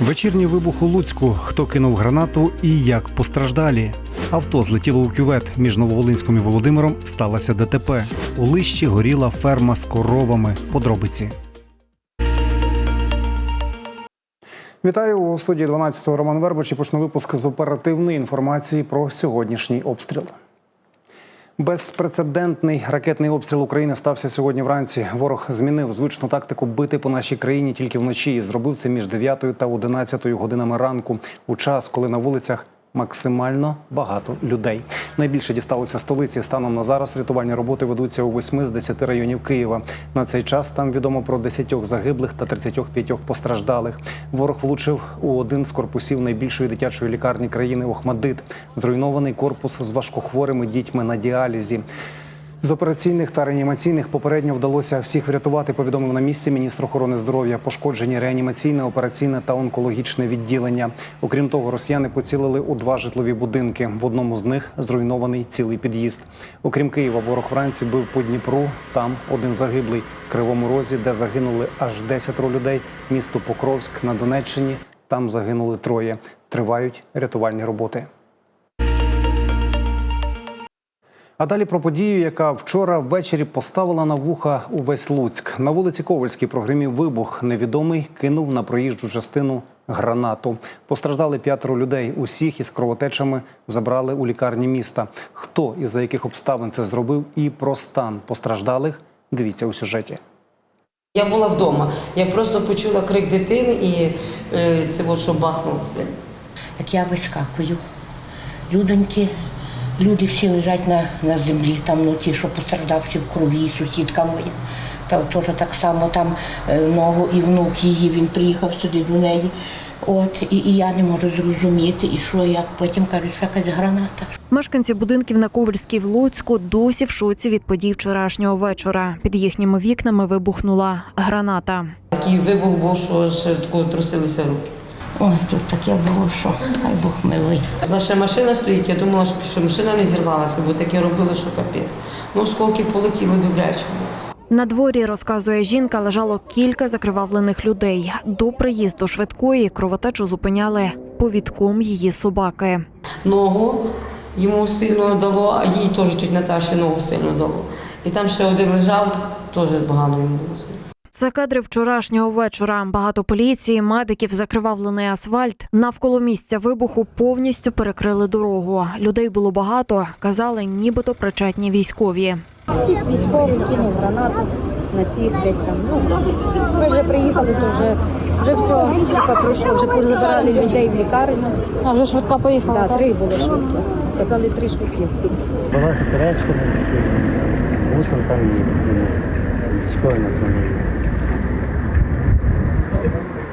Вечірній вибух у Луцьку. Хто кинув гранату і як постраждалі? Авто злетіло у кювет. Між Нововолинськом і Володимиром сталося ДТП. У лищі горіла ферма з коровами. Подробиці. Вітаю у студії 12-го Роман Вербич і почну випуск з оперативної інформації про сьогоднішній обстріл. Безпрецедентний ракетний обстріл України стався сьогодні вранці. Ворог змінив звичну тактику бити по нашій країні тільки вночі і зробив це між 9 та 11 годинами ранку у час, коли на вулицях максимально багато людей. Найбільше дісталося столиці. Станом на зараз рятувальні роботи ведуться у 8 з 10 районів Києва. На цей час там відомо про 10 загиблих та 35 постраждалих. Ворог влучив у один з корпусів найбільшої дитячої лікарні країни Охмадит. Зруйнований корпус з важкохворими дітьми на діалізі. З операційних та реанімаційних попередньо вдалося всіх врятувати. Повідомив на місці міністр охорони здоров'я. Пошкоджені реанімаційне, операційне та онкологічне відділення. Окрім того, росіяни поцілили у два житлові будинки. В одному з них зруйнований цілий під'їзд. Окрім Києва, ворог вранці бив по Дніпру. Там один загиблий в Кривому Розі, де загинули аж 10 людей. Місто Покровськ на Донеччині. Там загинули троє. Тривають рятувальні роботи. А далі про подію, яка вчора ввечері поставила на вуха увесь Луцьк. На вулиці Ковальській прогримів вибух. Невідомий кинув на проїжджу частину гранату. Постраждали п'ятеро людей. Усіх із кровотечами забрали у лікарні міста. Хто і за яких обставин це зробив, і про стан постраждалих. Дивіться у сюжеті. Я була вдома. Я просто почула крик дитини і е, це от що бахнулося. Як я вискакую. Людоньки, люди всі лежать на, на землі, там ну, ті, що постраждавші в крові, сусідка моя. Та теж так само там е, ногу і внук її, він приїхав сюди до неї. От, і, і я не можу зрозуміти, і що як потім кажуть, що якась граната. Мешканці будинків на Ковальській в Луцьку досі в шоці від подій вчорашнього вечора. Під їхніми вікнами вибухнула граната. Такий вибух був, що ще тако трусилися руки. Ой, тут таке було, що хай Бог милий. Наша машина стоїть, я думала, що, машина не зірвалася, бо таке робили, що капець. Ну, осколки полетіли добряче. На дворі, розказує жінка, лежало кілька закривавлених людей. До приїзду швидкої кровотечу зупиняли повідком її собаки. Ногу йому сильно дало, а їй теж тють Наташі ногу сильно дало. І там ще один лежав, теж погано йому було. Це кадри вчорашнього вечора. Багато поліції, медиків, закривавлений асфальт. Навколо місця вибуху повністю перекрили дорогу. Людей було багато. Казали, нібито причетні військові. Якийсь військовий кинув гранату на цих десь там. Ну, ми вже приїхали, то вже, вже все, типа пройшло, вже позабирали людей в лікарню. А вже швидка поїхала, Да, так? три було швидкі. Казали три швидкі. Була суперечка, мусор там і військові на тому.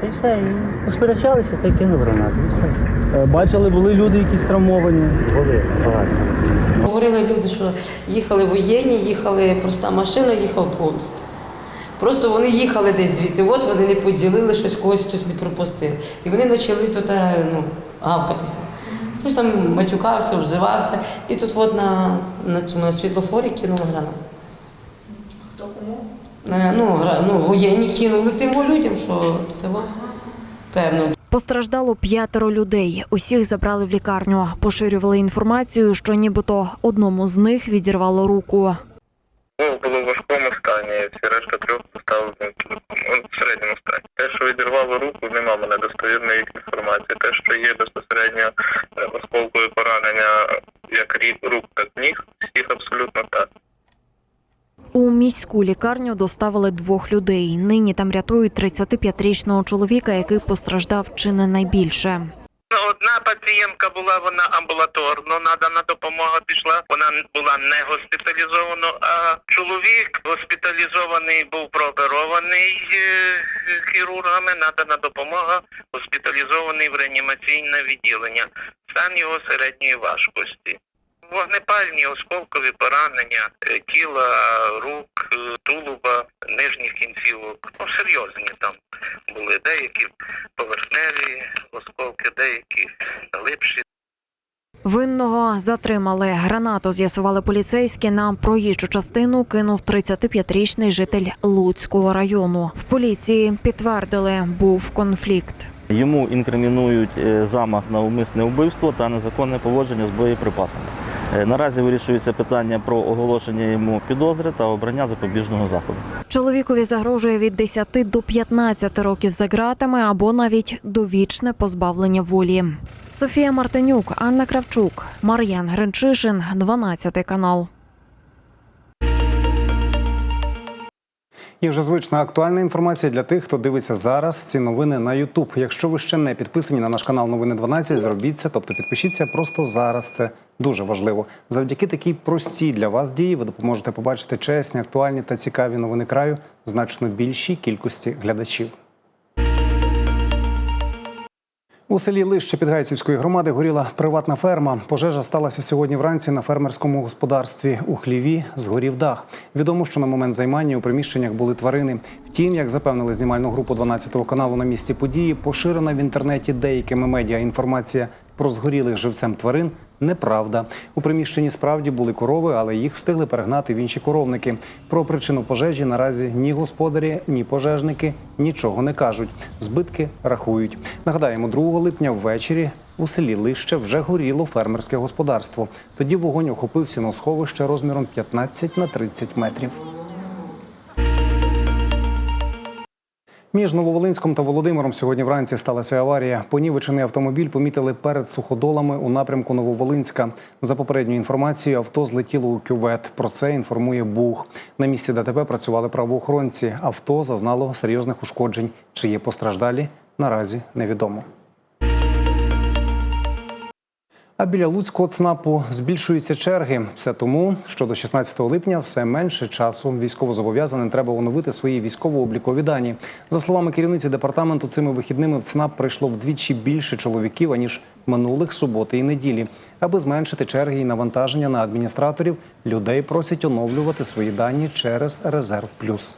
Та й все, і посперечалися, та й кинув гранату. І все. Е, Бачили, були люди якісь травмовані. Були багато. Говорили люди, що їхали воєнні, їхали проста машина, їхав поїзд. Просто вони їхали десь звідти, от вони не поділили щось, когось хтось не пропустив. І вони почали тут е, ну, гавкатися. Хтось там матюкався, обзивався, і тут от на, на цьому на світлофорі кинули гранату. Хто кому? Ну, ну, воєнні кинули тим людям, що це от, певно, Постраждало п'ятеро людей. Усіх забрали в лікарню. Поширювали інформацію, що нібито одному з них відірвало руку. Було в важкому стані, всі решта трьох поставили в середньому стані. Те, що відірвало руку, нема в мене достовірної інформації. Те, що є безпосередньо е, поранення як рік, рук, так ніг, всіх абсолютно так. У міську лікарню доставили двох людей. Нині там рятують 35-річного чоловіка, який постраждав чи не найбільше. Одна пацієнтка була, вона амбулаторно, надана допомога пішла, вона була не госпіталізована, а чоловік госпіталізований був прооперований е, хірургами, надана допомога, госпіталізований в реанімаційне відділення, стан його середньої важкості. Вогнепальні осколкові поранення е, тіла, рук, е, тулуба, нижніх кінцівок. Ну, серйозні там були деякі поверхневі осколки, деякі глибші. Винного затримали. Гранату з'ясували поліцейські на проїжджу частину кинув 35-річний житель Луцького району. В поліції підтвердили, був конфлікт. Йому інкримінують е, замах на умисне вбивство та незаконне поводження з боєприпасами. Е, Наразі вирішується питання про оголошення йому підозри та обрання запобіжного заходу. Чоловікові загрожує від 10 до 15 років за ґратами або навіть довічне позбавлення волі. Софія Мартинюк, Анна Кравчук, Мар'ян Гринчишин, 12 канал. І вже звична актуальна інформація для тих, хто дивиться зараз ці новини на Ютуб. Якщо ви ще не підписані на наш канал Новини 12, зробіть це, тобто підпишіться просто зараз. Це дуже важливо. Завдяки такій простій для вас дії ви допоможете побачити чесні, актуальні та цікаві новини краю значно більшій кількості глядачів. У селі Лище Підгайцівської громади горіла приватна ферма. Пожежа сталася сьогодні вранці на фермерському господарстві у хліві. Згорів дах. Відомо, що на момент займання у приміщеннях були тварини. Втім, як запевнили знімальну групу 12 каналу на місці події, поширена в інтернеті деякими медіа інформація про згорілих живцем тварин неправда. У приміщенні справді були корови, але їх встигли перегнати в інші коровники. Про причину пожежі наразі ні господарі, ні пожежники нічого не кажуть. Збитки рахують. Нагадаємо, 2 липня ввечері у селі Лище вже горіло фермерське господарство. Тоді вогонь охопив сіносховище розміром 15 на 30 метрів. Між Нововолинськом та Володимиром сьогодні вранці сталася аварія. Понівечений автомобіль помітили перед суходолами у напрямку Нововолинська. За попередньою інформацією, авто злетіло у кювет. Про це інформує БУГ. На місці ДТП працювали правоохоронці. Авто зазнало серйозних ушкоджень. Чи є постраждалі, наразі невідомо. А біля Луцького ЦНАПу збільшуються черги. Все тому, що до 16 липня все менше часу військовозобов'язаним треба оновити свої військово-облікові дані. За словами керівниці департаменту, цими вихідними в ЦНАП прийшло вдвічі більше чоловіків аніж минулих суботи і неділі. Аби зменшити черги і навантаження на адміністраторів, людей просять оновлювати свої дані через резерв плюс.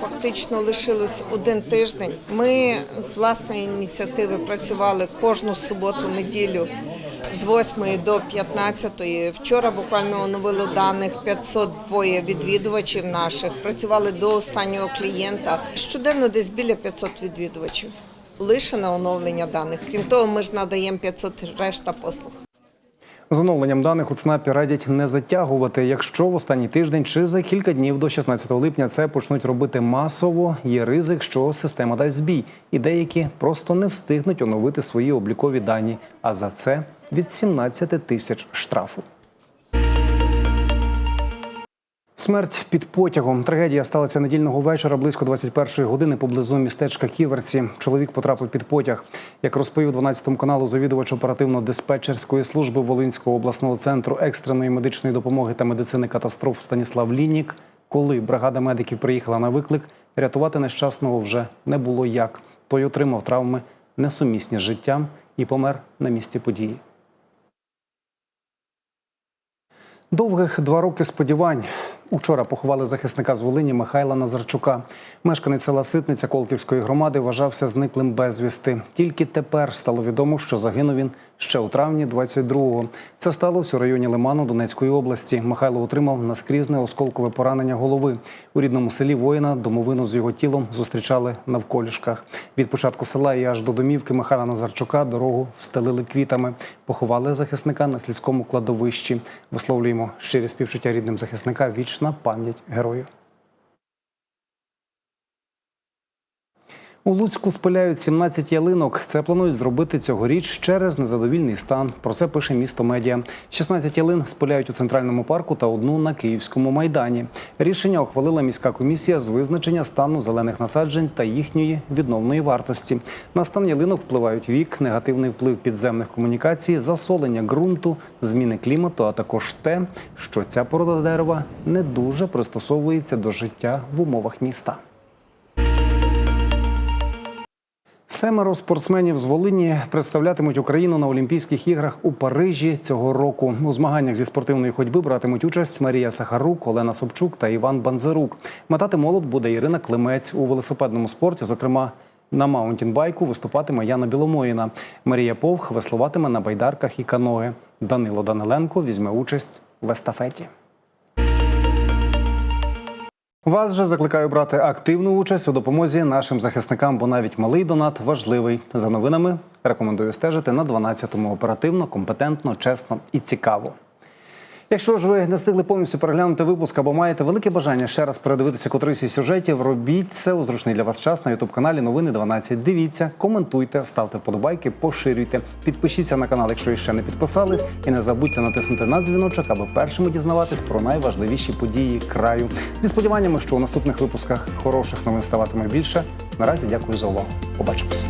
Фактично лишилось один тиждень. Ми з власної ініціативи працювали кожну суботу, неділю з 8 до 15. Вчора буквально оновило даних 502 відвідувачів наших. Працювали до останнього клієнта. Щоденно десь біля 500 відвідувачів. Лише на оновлення даних. Крім того, ми ж надаємо 500 решта послуг. З оновленням даних у ЦНАПі радять не затягувати. Якщо в останній тиждень чи за кілька днів до 16 липня це почнуть робити масово, є ризик, що система дасть збій, і деякі просто не встигнуть оновити свої облікові дані. А за це від 17 тисяч штрафу. Смерть під потягом. Трагедія сталася недільного вечора близько 21-ї години поблизу містечка Ківерці. Чоловік потрапив під потяг. Як розповів 12 каналу завідувач оперативно-диспетчерської служби Волинського обласного центру екстреної медичної допомоги та медицини катастроф Станіслав Лінік, коли бригада медиків приїхала на виклик, рятувати нещасного вже не було як. Той отримав травми несумісні з життям і помер на місці події. Довгих два роки сподівань. Учора поховали захисника з Волині Михайла Назарчука. Мешканець села Ситниця Колківської громади вважався зниклим безвісти. Тільки тепер стало відомо, що загинув він ще у травні 22-го. Це сталося у районі Лиману Донецької області. Михайло отримав наскрізне осколкове поранення голови. У рідному селі воїна домовину з його тілом зустрічали на вколішках. Від початку села і аж до домівки Михайла Назарчука дорогу встелили квітами. Поховали захисника на сільському кладовищі. Висловлюємо щирі співчуття рідним захисника. Вічна пам'ять герою. У Луцьку спиляють 17 ялинок. Це планують зробити цьогоріч через незадовільний стан. Про це пише місто медіа. 16 ялин спиляють у центральному парку та одну на Київському майдані. Рішення ухвалила міська комісія з визначення стану зелених насаджень та їхньої відновної вартості. На стан ялинок впливають вік, негативний вплив підземних комунікацій, засолення ґрунту, зміни клімату, а також те, що ця порода дерева не дуже пристосовується до життя в умовах міста. Семеро спортсменів з Волині представлятимуть Україну на Олімпійських іграх у Парижі цього року. У змаганнях зі спортивної ходьби братимуть участь Марія Сахарук, Олена Собчук та Іван Банзерук. Метати молот буде Ірина Климець у велосипедному спорті. Зокрема, на маунтінбайку виступатиме Яна Біломоїна. Марія Повх веслуватиме на байдарках і каноги. Данило Даниленко візьме участь в естафеті. Вас же закликаю брати активну участь у допомозі нашим захисникам, бо навіть малий донат важливий. За новинами рекомендую стежити на 12-му оперативно, компетентно, чесно і цікаво. Якщо ж ви не встигли повністю переглянути випуск або маєте велике бажання ще раз передивитися котрийсь із сюжетів, робіть це у зручний для вас час на ютуб каналі Новини 12. Дивіться, коментуйте, ставте вподобайки, поширюйте, підпишіться на канал, якщо ще не підписались, і не забудьте натиснути на дзвіночок, аби першими дізнаватись про найважливіші події краю. Зі сподіваннями, що у наступних випусках хороших новин ставатиме більше. Наразі дякую за увагу. Побачимось.